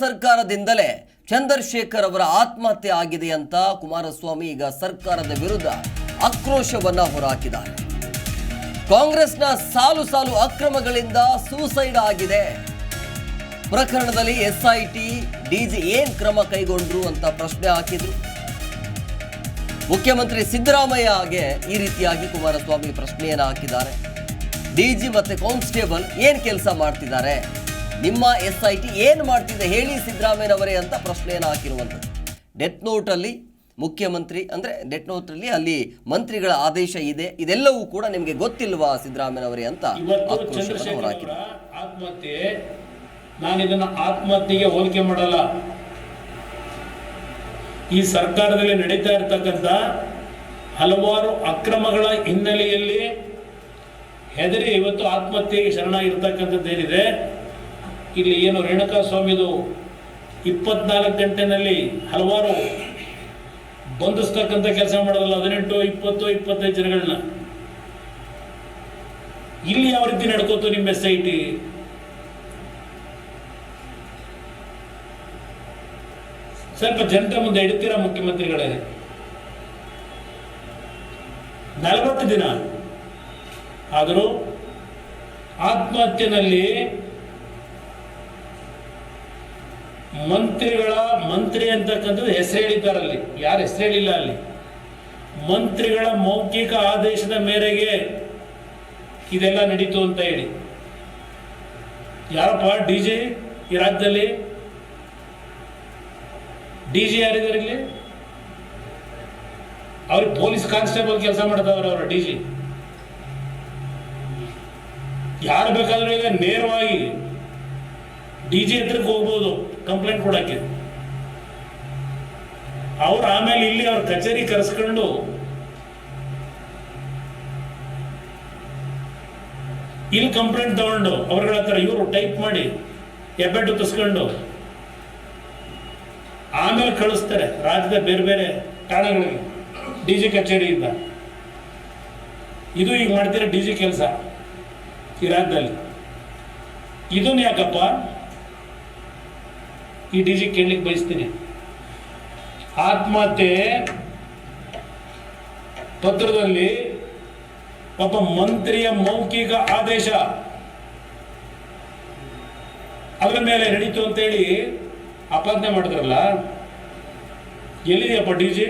ಸರ್ಕಾರದಿಂದಲೇ ಚಂದ್ರಶೇಖರ್ ಅವರ ಆತ್ಮಹತ್ಯೆ ಆಗಿದೆ ಅಂತ ಕುಮಾರಸ್ವಾಮಿ ಈಗ ಸರ್ಕಾರದ ವಿರುದ್ಧ ಆಕ್ರೋಶವನ್ನ ಹೊರಹಾಕಿದ್ದಾರೆ. ಕಾಂಗ್ರೆಸ್ನ ಸಾಲು ಸಾಲು ಅಕ್ರಮಗಳಿಂದ ಸೂಸೈಡ್ ಆಗಿದೆ. ಪ್ರಕರಣದಲ್ಲಿ ಎಸ್ಐಟಿ, ಡಿಜಿ ಏನ್ ಕ್ರಮ ಕೈಗೊಂಡ್ರು ಅಂತ ಪ್ರಶ್ನೆ ಹಾಕಿದ್ರು. ಮುಖ್ಯಮಂತ್ರಿ ಸಿದ್ದರಾಮಯ್ಯಗೆ ಈ ರೀತಿಯಾಗಿ ಕುಮಾರಸ್ವಾಮಿ ಪ್ರಶ್ನೆಯನ್ನು ಹಾಕಿದ್ದಾರೆ. ಡಿಜಿ ಮತ್ತೆ ಕಾನ್ಸ್ಟೇಬಲ್ ಏನ್ ಕೆಲಸ ಮಾಡ್ತಿದ್ದಾರೆ? ನಿಮ್ಮ ಎಸ್ ಐ ಟಿ ಏನು ಮಾಡ್ತಿದೆ ಹೇಳಿ ಸಿದ್ದರಾಮಯ್ಯನವರೇ ಅಂತ ಪ್ರಶ್ನೆಯನ್ನು ಹಾಕಿರುವಂಥದ್ದು. ಡೆತ್ ನೋಟಲ್ಲಿ ಮುಖ್ಯಮಂತ್ರಿ ಅಂದರೆ ಡೆತ್ ನೋಟಲ್ಲಿ ಅಲ್ಲಿ ಮಂತ್ರಿಗಳ ಆದೇಶ ಇದೆ. ಇದೆಲ್ಲವೂ ಕೂಡ ನಿಮಗೆ ಗೊತ್ತಿಲ್ವಾ ಸಿದ್ದರಾಮಯ್ಯನವರೇ ಅಂತ ಆಕ್ರೋಶವನ್ನು ಆತ್ಮಹತ್ಯೆ ನಾನು ಇದನ್ನು ಆತ್ಮಹತ್ಯೆಗೆ ಹೋಲಿಕೆ ಮಾಡಲ್ಲ. ಈ ಸರ್ಕಾರದಲ್ಲಿ ನಡೀತಾ ಇರತಕ್ಕಂಥ ಹಲವಾರು ಅಕ್ರಮಗಳ ಹಿನ್ನೆಲೆಯಲ್ಲಿ ಹೆದರಿ ಇವತ್ತು ಆತ್ಮಹತ್ಯೆಗೆ ಶರಣಾಗಿರ್ತಕ್ಕಂಥದ್ದು ಏನಿದೆ ಇಲ್ಲಿ ಏನು ರೇಣುಕಾ ಸ್ವಾಮಿದು ಇಪ್ಪತ್ನಾಲ್ಕು ಗಂಟೆನಲ್ಲಿ ಹಲವಾರು ಬಂಧಿಸ್ತಕ್ಕಂಥ ಕೆಲಸ ಮಾಡೋದಲ್ಲ, ಹದಿನೆಂಟು, ಇಪ್ಪತ್ತು, ಇಪ್ಪತ್ತೈದು ಜನಗಳನ್ನ. ಇಲ್ಲಿ ಯಾವ ರೀತಿ ನಡ್ಕೋತು ನಿಮ್ಮ ಎಸ್ ಐ ಸ್ವಲ್ಪ ಜನತೆ ಮುಂದೆ ಇಡ್ತೀರಾ ಮುಖ್ಯಮಂತ್ರಿಗಳೇ? ನಲವತ್ತು ದಿನ. ಆದರೂ ಆತ್ಮಹತ್ಯೆನಲ್ಲಿ ಮಂತ್ರಿಗಳ ಮಂತ್ರಿ ಅಂತಕ್ಕಂಥದ್ದು ಹೆಸರು ಹೇಳಿದ್ದಾರಲ್ಲಿ. ಯಾರು ಹೆಸರು ಹೇಳಿಲ್ಲ ಅಲ್ಲಿ? ಮಂತ್ರಿಗಳ ಮೌಖಿಕ ಆದೇಶದ ಮೇರೆಗೆ ಇದೆಲ್ಲ ನಡೀತು ಅಂತ ಹೇಳಿ. ಯಾರಪ್ಪ, ಡಿ ಜೆ ಈ ರಾಜ್ಯದಲ್ಲಿ? ಡಿ ಜಿ ಯಾರಿದ್ದಾರೆ ಇಲ್ಲಿ? ಅವ್ರಿಗೆ ಪೊಲೀಸ್ ಕಾನ್ಸ್ಟೇಬಲ್ ಕೆಲಸ ಮಾಡ್ತಾವ್ರೆ ಅವರು, ಡಿ ಜಿ. ಯಾರು ಬೇಕಾದ್ರೂ ಈಗ ನೇರವಾಗಿ ಡಿ ಜಿ ಹತ್ರಕ್ಕೆ ಹೋಗ್ಬೋದು ಕಂಪ್ಲೇಂಟ್ ಕೊಡಕ್ಕೆ. ಅವ್ರು ಆಮೇಲೆ ಇಲ್ಲಿ ಅವ್ರ ಕಚೇರಿ ಕರೆಸ್ಕೊಂಡು ಇಲ್ಲಿ ಕಂಪ್ಲೇಂಟ್ ತಗೊಂಡು ಅವ್ರಗಳ ಹತ್ರ ಇವರು ಟೈಪ್ ಮಾಡಿ ಹೆಬ್ಬೆಟ್ಟು ತಸ್ಕೊಂಡು ಆಮೇಲೆ ಕಳಿಸ್ತಾರೆ ರಾಜ್ಯದ ಬೇರೆ ಬೇರೆ ಠಾಣೆಗಳಿಗೆ ಡಿ ಜಿ ಕಚೇರಿಯಿಂದ. ಇದು ಈಗ ಮಾಡ್ತೀರ ಡಿ ಜಿ ಕೆಲಸ ಈ ರಾಜ್ಯದಲ್ಲಿ. ಇದನ್ನ ಯಾಕಪ್ಪ ಈ ಡಿ ಜಿ ಕೇಳಲಿಕ್ಕೆ ಬಯಸ್ತೀನಿ. ಆತ್ಮಹತ್ಯೆ ಪತ್ರದಲ್ಲಿ ಒಬ್ಬ ಮಂತ್ರಿಯ ಮೌಖಿಕ ಆದೇಶ ಅದರ ಮೇಲೆ ನಡೀತು ಅಂತೇಳಿ ಅಪಾದನೆ ಮಾಡಿದ್ರಲ್ಲ, ಎಲ್ಲಿದೆಯಪ್ಪ ಡಿ ಜಿ?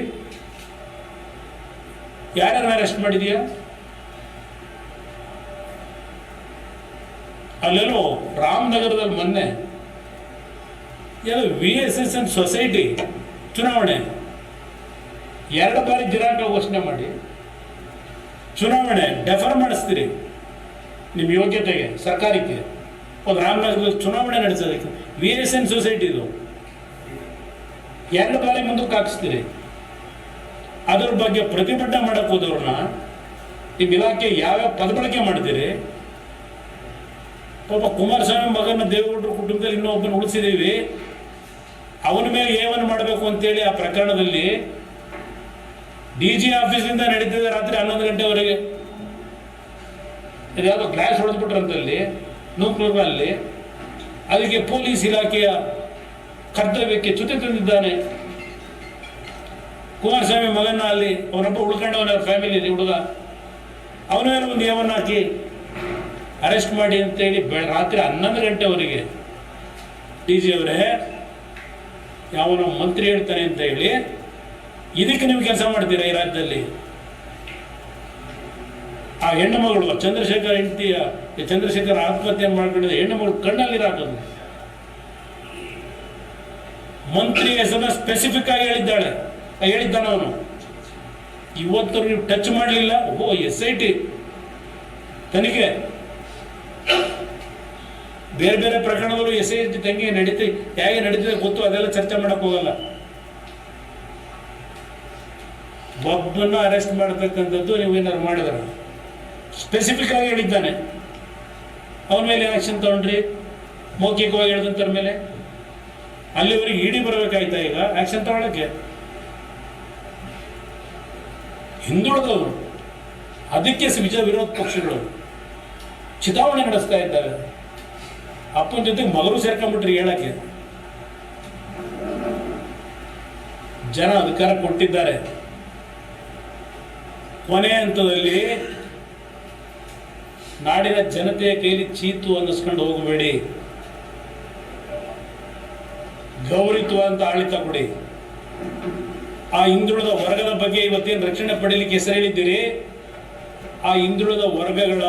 ಯಾರ್ಯಾರು ಅರೆಸ್ಟ್ ಮಾಡಿದೀಯಾ? ಅಲ್ಲೆಲ್ಲೋ ರಾಮನಗರದಲ್ಲಿ ಮೊನ್ನೆ ಏನೋ V S S N society ಚುನಾವಣೆ. ಎರಡು ಬಾರಿ ದಿನಾಂಕ ಘೋಷಣೆ ಮಾಡಿ. ಚುನಾವಣೆ ಡೆಫರ್ ಮಾಡಿಸ್ತೀರಿ ನಿಮ್ಮ ಯೋಗ್ಯತೆಗೆ, ಸರ್ಕಾರಕ್ಕೆ. ಒಂದು ರಾಮನಗರದಲ್ಲಿ ಚುನಾವಣೆ ನಡೆಸೋದಕ್ಕೆ. ವಿ ಎಸ್ ಎನ್ ಸೊಸೈಟಿದು ಎರಡು ಬಾರಿ ಮುಂದಕ್ಕೆ ಹಾಕಿಸ್ತೀರಿ. ಅದ್ರ ಬಗ್ಗೆ ಪ್ರತಿಭಟನೆ ಮಾಡಕ್ಕೆ ಹೋದವ್ರನ್ನ ನಿಮ್ಮ ಇಲಾಖೆ ಯಾವ್ಯಾವ ಪದಬಳಕೆ ಮಾಡ್ತೀರಿ ಪಾಪ ಕುಮಾರಸ್ವಾಮಿ ಮಗನ ದೇವೇಗೌಡರ ಕುಟುಂಬದಲ್ಲಿ ಇನ್ನೊಬ್ಬನ ಉಳಿಸಿದ್ದೀವಿ ಅವನ ಮೇಲೆ ಏವನ್ನು ಮಾಡಬೇಕು ಅಂತೇಳಿ ಆ ಪ್ರಕರಣದಲ್ಲಿ ಡಿ ಜಿ ಆಫೀಸಿಂದ ನಡೀತಿದೆ ರಾತ್ರಿ ಹನ್ನೊಂದು ಗಂಟೆವರೆಗೆ. ಇದ್ಯಾವುದೋ ಗ್ಲಾಸ್ ಹೊಡೆದ್ಬಿಟ್ರಂತಲ್ಲಿ ನೂಕ್ನೂರಲ್ಲಿ ಅದಕ್ಕೆ ಪೊಲೀಸ್ ಇಲಾಖೆಯ ಕರ್ತವ್ಯಕ್ಕೆ ಚ್ಯುತಿ ತಂದಿದ್ದಾನೆ. ಕುಮಾರಸ್ವಾಮಿ ಮಗನ ಅಲ್ಲಿ, ಅವನೊಬ್ಬ ಉಳ್ಕೊಂಡವನ ಫ್ಯಾಮಿಲಿ ಹುಡುಗ. ಅವನ ಮೇಲೆ ಒಂದು ಏವನ್ನ ಹಾಕಿ ಅರೆಸ್ಟ್ ಮಾಡಿ ಅಂತೇಳಿ ರಾತ್ರಿ ಹನ್ನೊಂದು ಗಂಟೆವರೆಗೆ ಡಿ ಜಿ ಅವರೇ ಯಾವನ ಮಂತ್ರಿ ಹೇಳ್ತಾನೆ ಅಂತ ಹೇಳಿ ಇದಕ್ಕೆ ನೀವು ಕೆಲಸ ಮಾಡ್ತೀರಾ ಈ ರಾಜ್ಯದಲ್ಲಿ? ಆ ಹೆಣ್ಣು ಮಗಳು ಚಂದ್ರಶೇಖರ್ ಹೆಂಡತಿಯ ಚಂದ್ರಶೇಖರ್ ಆತ್ಮಹತ್ಯೆ ಮಾಡ್ಕೊಂಡಿದ್ದ ಹೆಣ್ಣು ಮಗಳು ಕಣ್ಣಲ್ಲಿ ಹಾಕೋದು ಮಂತ್ರಿ ಹೆಸರನ್ನ ಸ್ಪೆಸಿಫಿಕ್ ಆಗಿ ಹೇಳಿದ್ದಾಳೆ. ಹೇಳಿದ್ದಾನೆ ಅವನು. ಇವತ್ತು ನೀವು ಟಚ್ ಮಾಡಲಿಲ್ಲ? ಓ, ಎಸ್ ಐ ಟಿ. ತನಿಖೆ. ಬೇರೆ ಬೇರೆ ಪ್ರಕರಣಗಳು ಎಸ್ ತನಿಖೆ ನಡೀತಿ, ಹೇಗೆ ನಡೀತಿದೆ ಗೊತ್ತು, ಅದೆಲ್ಲ ಚರ್ಚೆ ಮಾಡಕ್ ಹೋಗಲ್ಲ. ಒಬ್ಬನ್ನು ಅರೆಸ್ಟ್ ಮಾಡತಕ್ಕಂಥದ್ದು ನೀವು ಏನಾದ್ರು ಮಾಡಿದ್ರ? ಸ್ಪೆಸಿಫಿಕ್ ಆಗಿ ಹೇಳಿದ್ದಾನೆ. ಅವನ ಮೇಲೆ ಆಕ್ಷನ್ ತಗೊಂಡ್ರಿ ಮೌಖಿಕವಾಗಿ ಹೇಳಿದಂತರ ಮೇಲೆ. ಅಲ್ಲಿವರೆಗೆ ಇಡಿ ಬರಬೇಕಾಯ್ತಾ ಈಗ ಆಕ್ಷನ್ ತಗೊಳಕ್ಕೆ? ಹಿಂದುಳಿದವರು, ಅದಕ್ಕೆ ವಿಜಯ ವಿರೋಧ ಪಕ್ಷಗಳು ಚಿತಾವಣೆ ನಡೆಸ್ತಾ ಇದ್ದಾವೆ. ಅಪ್ಪನ ಜೊತೆಗೆ ಮಗರು ಸೇರ್ಕೊಂಡ್ಬಿಟ್ರಿ ಹೇಳಕ್ಕೆ. ಜನ ಅಧಿಕಾರ ಕೊಟ್ಟಿದ್ದಾರೆ. ಕೊನೆ ಹಂತದಲ್ಲಿ ನಾಡಿನ ಜನತೆಯ ಕೈಲಿ ಚೀತು ಅನ್ನಿಸ್ಕೊಂಡು ಹೋಗಬೇಡಿ. ಗೌರಿತ್ವ ಅಂತ ಆಳಿತ ಕೊಡಿ. ಆ ಹಿಂದುಳಿದ ವರ್ಗದ ಬಗ್ಗೆ ಇವತ್ತೇನು ರಕ್ಷಣೆ ಪಡೀಲಿಕ್ಕೆ ಹೆಸರು ಹೇಳಿದ್ದೀರಿ ಆ ಹಿಂದುಳಿದ ವರ್ಗಗಳ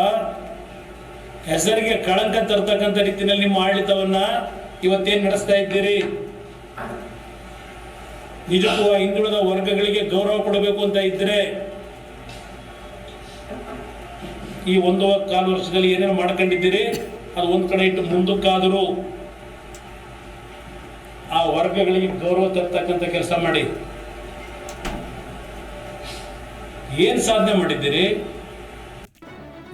ಹೆಸರಿಗೆ ಕಳಂಕ ತರ್ತಕ್ಕಂಥ ರೀತಿಯಲ್ಲಿ ನಿಮ್ಮ ಆಡಳಿತವನ್ನ ಇವತ್ತೇನು ನಡೆಸ್ತಾ ಇದ್ದೀರಿ? ನಿಜಕ್ಕೂ ಹಿಂದುಳಿದ ವರ್ಗಗಳಿಗೆ ಗೌರವ ಕೊಡಬೇಕು ಅಂತ ಇದ್ರೆ ಈ ಒಂದು ಕಾಲು ವರ್ಷದಲ್ಲಿ ಏನೇನು ಮಾಡ್ಕೊಂಡಿದ್ದೀರಿ? ಅದು ಒಂದ್ ಕಡೆ ಇಟ್ಟು ಮುಂದಕ್ಕಾದರೂ ಆ ವರ್ಗಗಳಿಗೆ ಗೌರವ ತರ್ತಕ್ಕಂಥ ಕೆಲಸ ಮಾಡಿ. ಏನ್ ಸಾಧನೆ ಮಾಡಿದ್ದೀರಿ?